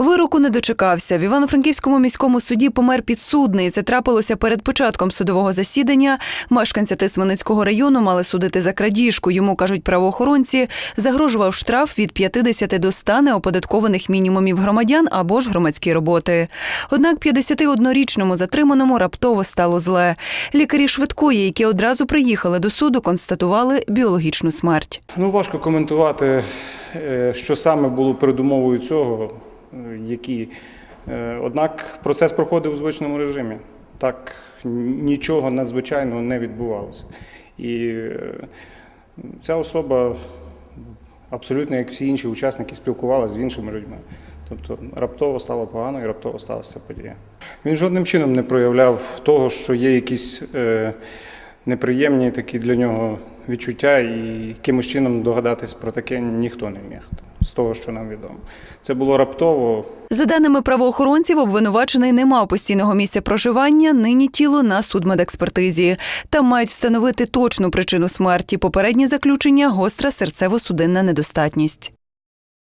Вироку не дочекався. В Івано-Франківському міському суді помер підсудний. Це трапилося перед початком судового засідання. Мешканця Тисменицького району мали судити за крадіжку. Йому кажуть правоохоронці, загрожував штраф від 50 до 100 неоподаткованих мінімумів громадян або ж громадські роботи. Однак 51-річному затриманому раптово стало зле. Лікарі швидкої, які одразу приїхали до суду, констатували біологічну смерть. Ну, важко коментувати, е, що саме було передумовою цього, які. Е, Однак процес проходив у звичному режимі. Так нічого надзвичайного не відбувалося. І е, ця особа абсолютно, як всі інші учасники, спілкувалася з іншими людьми. Тобто раптово стало погано і раптово сталася подія. Він жодним чином не проявляв того, що є якісь е, неприємні такі для нього відчуття, і якимось чином догадатись про таке ніхто не міг з того, що нам відомо. Це було раптово, За даними правоохоронців, обвинувачений не мав постійного місця проживання. Нині тіло на судмедекспертизі. Там мають встановити точну причину смерті. Попереднє заключення гостра серцево-судинна недостатність.